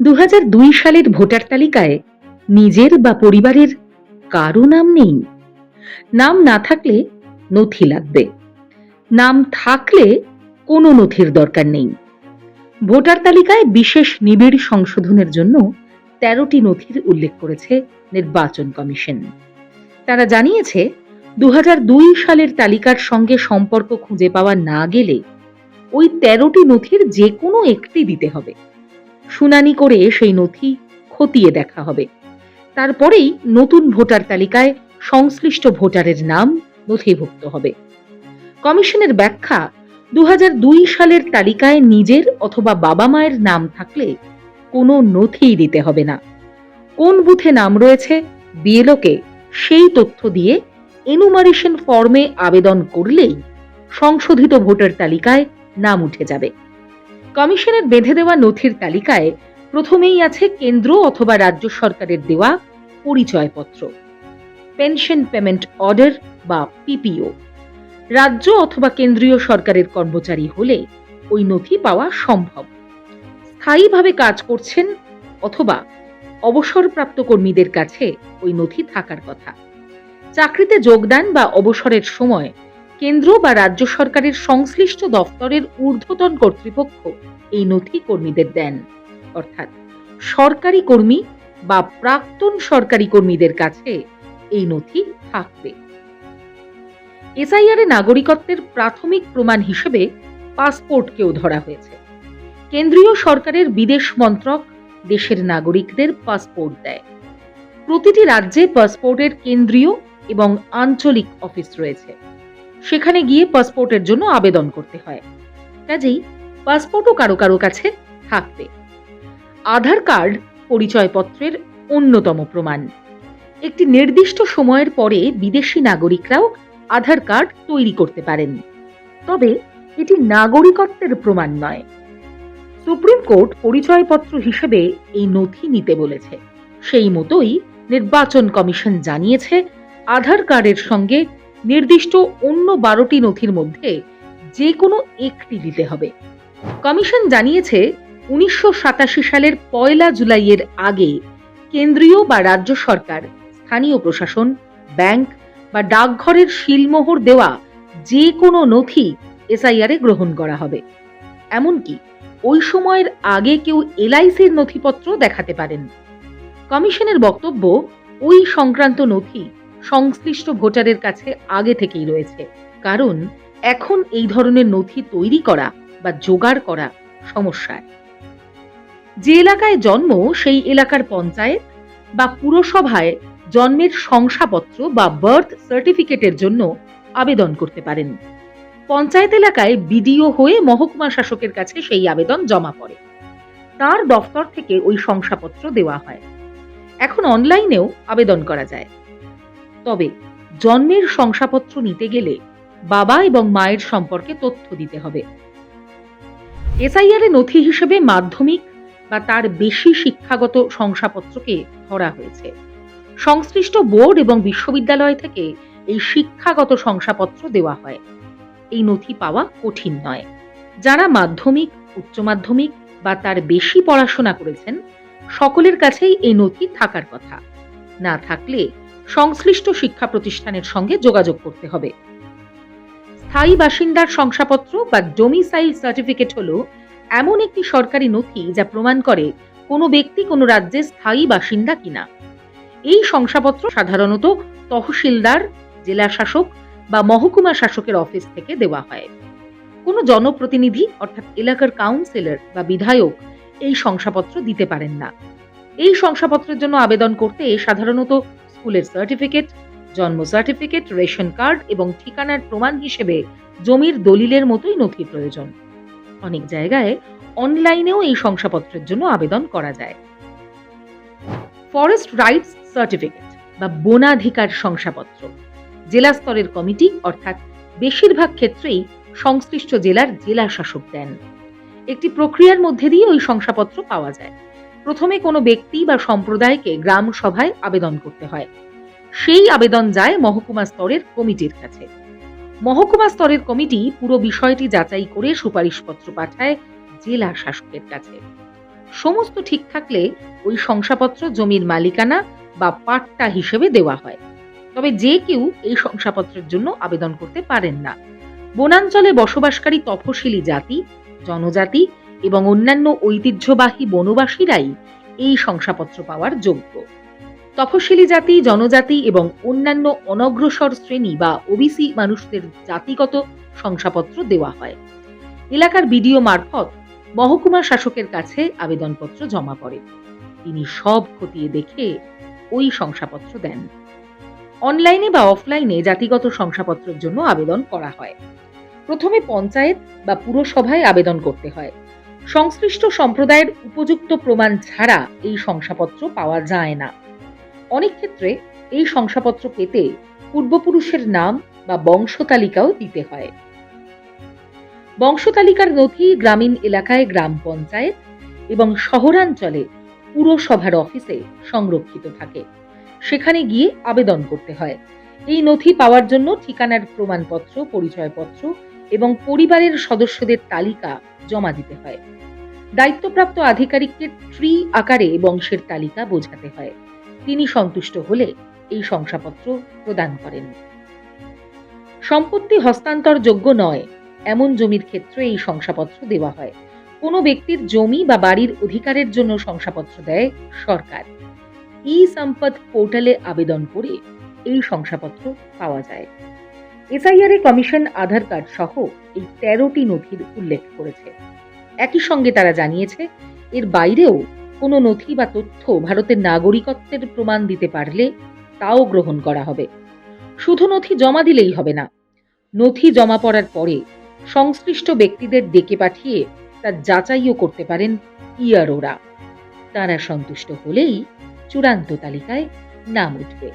দু হাজার দুই সালের ভোটার তালিকায় নিজের বা পরিবারের কারও নাম নেই। নাম না থাকলে নথি লাগবে। নাম থাকলে কোনো নথির দরকার নেই। ভোটার তালিকায় বিশেষ নিবিড় সংশোধনের জন্য তেরোটি নথির উল্লেখ করেছে নির্বাচন কমিশন। তারা জানিয়েছে দু হাজার দুই সালের তালিকার সঙ্গে সম্পর্ক খুঁজে পাওয়া না গেলে ওই তেরোটি নথির যে কোনো একটি দিতে হবে। শুনানি করে সেই নথি খতিয়ে দেখা হবে। তারপরেই নতুন ভোটার তালিকায় সংশ্লিষ্ট ভোটারের নাম নথিভুক্ত হবে। কমিশনের ব্যাখ্যা দু হাজার দুই সালের তালিকায় নিজের অথবা বাবা মায়ের নাম থাকলে কোনো নথিই দিতে হবে না। কোন বুথে নাম রয়েছে, বিএলওকে সেই তথ্য দিয়ে এনুমারেশন ফর্মে আবেদন করলেই সংশোধিত ভোটার তালিকায় নাম উঠে যাবে। কমিশনের বেঁধে দেওয়া নথির তালিকায় প্রথমেই আছে কেন্দ্র অথবা রাজ্য সরকারের দেওয়া পরিচয়পত্র, পেনশন পেমেন্ট অর্ডার বা পিপিও। রাজ্য অথবা কেন্দ্রীয় সরকারের কর্মচারী হলে ওই নথি পাওয়া সম্ভব। স্থায়ীভাবে কাজ করছেন অথবা অবসরপ্রাপ্ত কর্মীদের কাছে ওই নথি থাকার কথা। চাকরিতে যোগদান বা অবসরের সময় কেন্দ্র বা রাজ্য সরকারের সংশ্লিষ্ট দফতরের ঊর্ধ্বতন কর্তৃপক্ষ এই নথি কর্মীদের দেন। অর্থাৎ সরকারি কর্মী বা প্রাক্তন সরকারি কর্মীদের কাছে এই নথি থাকবে। এসআইআর নাগরিকত্বের প্রাথমিক প্রমাণ হিসেবে পাসপোর্টকেও ধরা হয়েছে। কেন্দ্রীয় সরকারের বিদেশ মন্ত্রক দেশের নাগরিকদের পাসপোর্ট দেয়। প্রতিটি রাজ্যে পাসপোর্টের কেন্দ্রীয় এবং আঞ্চলিক অফিস রয়েছে। সেখানে গিয়ে পাসপোর্টের জন্য আবেদন করতে হয়। কাজেই পাসপোর্টও কারও কারও কাছে থাকবে। আধার কার্ড পরিচয়পত্রের অন্যতম প্রমাণ। একটি নির্দিষ্ট সময়ের পরে বিদেশি নাগরিকরাও আধার কার্ড তৈরি করতে পারেন। তবে এটি নাগরিকত্বের প্রমাণ নয়। সুপ্রিম কোর্ট পরিচয়পত্র হিসেবে এই নথি নিতে বলেছে। সেই মতোই নির্বাচন কমিশন জানিয়েছে, আধার কার্ডের সঙ্গে নির্দিষ্ট অন্য বারোটি নথির মধ্যে যে কোনো একটি দিতে হবে। কমিশন জানিয়েছে, উনিশশো সাতাশি সালের পয়লা জুলাইয়ের আগে কেন্দ্রীয় বা রাজ্য সরকার, স্থানীয় প্রশাসন, ব্যাংক বা ডাকঘরের শিলমোহর দেওয়া যে কোনো নথি এসআইআরে গ্রহণ করা হবে। এমনকি ওই সময়ের আগে কেউ এলআইসির নথিপত্র দেখাতে পারেন। কমিশনের বক্তব্য, ওই সংক্রান্ত নথি সংশ্লিষ্ট ভোটারের কাছে আগে থেকেই রয়েছে। কারণ এখন এই ধরনের নথি তৈরি করা বা জোগাড় করা সমস্যায়। যে এলাকায় জন্ম, সেই এলাকার পঞ্চায়েত বা পুরসভায় জন্মের শংসাপত্র বা বার্থ সার্টিফিকেটের জন্য আবেদন করতে পারেন। পঞ্চায়েত এলাকায় বিডিও হয়ে মহকুমা শাসকের কাছে সেই আবেদন জমা পড়ে। তার দফতর থেকে ওই শংসাপত্র দেওয়া হয়। এখন অনলাইনেও আবেদন করা যায়। তবে জন্মের শংসাপত্র নিতে গেলে বাবা এবং মায়ের সম্পর্কে তথ্য দিতে হবে। এসআইআর এ নথি হিসেবে মাধ্যমিক বা তার বেশি শিক্ষাগত শংসাপত্রকে ধরা হয়েছে। সংশ্লিষ্ট বোর্ড এবং বিশ্ববিদ্যালয় থেকে এই শিক্ষাগত শংসাপত্র দেওয়া হয়। এই নথি পাওয়া কঠিন নয়। যারা মাধ্যমিক, উচ্চ মাধ্যমিক বা তার বেশি পড়াশোনা করেছেন, সকলের কাছেই এই নথি থাকার কথা। না থাকলে সংশ্লিষ্ট শিক্ষা প্রতিষ্ঠানের সঙ্গে যোগাযোগ করতে হবে। স্থায়ী বাসিন্দার শংসাপত্র বা ডোমিসাইল সার্টিফিকেট হল এমন একটি সরকারি নথি যা প্রমাণ করে কোনো ব্যক্তি কোনো রাজ্যে স্থায়ী বাসিন্দা কিনা। এই শংসাপত্র সাধারণত তহসিলদার, জেলা শাসক বা মহকুমা শাসকের অফিস থেকে দেওয়া হয়। কোনো জনপ্রতিনিধি অর্থাৎ এলাকার কাউন্সিলর বা বিধায়ক এই শংসাপত্র দিতে পারেন না। এই শংসাপত্রের জন্য আবেদন করতে সাধারণত স্কুলের সার্টিফিকেট জন্ম সার্টিফিকেট রেশন কার্ড এবং ঠিকানার প্রমাণ হিসেবে জমির দলিলের মতোই নথি প্রয়োজন। অনেক জায়গায় অনলাইনেও এই শংসাপত্রের জন্য আবেদন করা যায়। ফরেস্ট রাইটস সার্টিফিকেট বা বনাধিকার শংসাপত্র। জেলা স্তরের কমিটি অর্থাৎ বেশিরভাগ ক্ষেত্রেই সংশ্লিষ্ট জেলার জেলা শাসক দেন। একটি প্রক্রিয়ার মধ্যে দিয়ে ওই শংসাপত্র পাওয়া যায়। প্রথমে কোনো ব্যক্তি বা সম্প্রদায়কে গ্রাম সভায় আবেদন করতে হয়। সেই আবেদন যায় মহকুমা স্তরের কমিটির কাছে। মহকুমা স্তরের কমিটি পুরো বিষয়টি যাচাই করে সুপারিশপত্র পাঠায় জেলা শাসকের কাছে। সমস্ত ঠিক থাকলে ওই শংসাপত্র জমির মালিকানা বা পাট্টা হিসেবে দেওয়া হয়। তবে যে কেউ এই শংসাপত্রের জন্য আবেদন করতে পারেন না। বনাঞ্চলে বসবাসকারী তফসিলি জাতি, জনজাতি এবং অন্যান্য ঐতিহ্যবাহী বনবাসীরাই এই শংসাপত্র পাওয়ার যোগ্য। তফসিলি জাতি, জনজাতি এবং অন্যান্য অনগ্রসর শ্রেণি বা ওবিসি মানুষদের জাতিগত শংসাপত্র দেওয়া হয়। এলাকার বিডিও মারফত মহকুমা শাসকের কাছে আবেদনপত্র জমা পড়ে। তিনি সব খতিয়ে দেখে ওই শংসাপত্র দেন। অনলাইনে বা অফলাইনে জাতিগত শংসাপত্রের জন্য আবেদন করা হয়। প্রথমে পঞ্চায়েত বা পুরসভায় আবেদন করতে হয়। সংশ্লিষ্ট সম্প্রদায়ের উপযুক্ত প্রমাণ ছাড়া এই শংসাপত্র পাওয়া যায় না। অনেক ক্ষেত্রে এই শংসাপত্র পেতে পূর্বপুরুষের নাম বা বংশতালিকাও দিতে হয়। বংশতালিকার নথি গ্রামীণ এলাকায় গ্রাম পঞ্চায়েত এবং শহরাঞ্চলে পুরসভার অফিসে সংরক্ষিত থাকে। সেখানে গিয়ে আবেদন করতে হয়। এই নথি পাওয়ার জন্য ঠিকানার প্রমাণপত্র, পরিচয়পত্র এবং পরিবারের সদস্যদের তালিকা জমা দিতে হয়। দায়িত্বপ্রাপ্ত আধিকারিককে ট্রি আকারে বংশের তালিকা বোঝাতে হয়। তিনি সন্তুষ্ট হলে এই শংসাপত্র প্রদান করেন। সম্পত্তি হস্তান্তরযোগ্য নয়, এমন জমির ক্ষেত্রে এই শংসাপত্র দেওয়া হয়। কোনো ব্যক্তির জমি বা বাড়ির অধিকারের জন্য শংসাপত্র দেয় সরকার। ই সম্পদ পোর্টালে আবেদন করে এই শংসাপত্র পাওয়া যায়। এসআইআর এ কমিশন আধার কার্ড সহ এই তেরোটি নথির উল্লেখ করেছে। একই সঙ্গে তারা জানিয়েছে, এর বাইরেও কোনো নথি বা তথ্য ভারতের নাগরিকত্বের প্রমাণ দিতে পারলে তাও গ্রহণ করা হবে। শুধু নথি জমা দিলেই হবে না, নথি জমা পড়ার পরে সংশ্লিষ্ট ব্যক্তিদের ডেকে পাঠিয়ে তার যাচাইও করতে পারেন ইয়ারোরা তারা সন্তুষ্ট হলেই চূড়ান্ত তালিকায় নাম উঠবে।